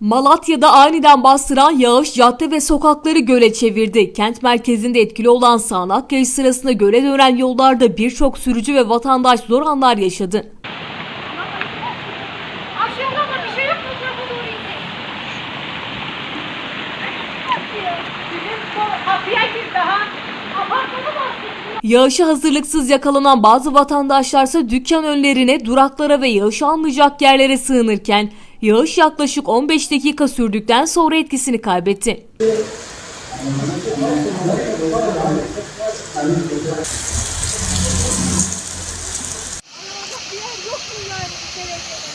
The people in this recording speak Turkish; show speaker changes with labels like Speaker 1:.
Speaker 1: Malatya'da aniden bastıran yağış cadde ve sokakları göle çevirdi. Kent merkezinde etkili olan sağanak yağış sırasında göle dönen yollarda birçok sürücü ve vatandaş zor anlar yaşadı. Yağışa hazırlıksız yakalanan bazı vatandaşlarsa dükkan önlerine, duraklara ve yağışı almayacak yerlere sığınırken Yağış yaklaşık 15 dakika sürdükten sonra etkisini kaybetti. Yok mu yani?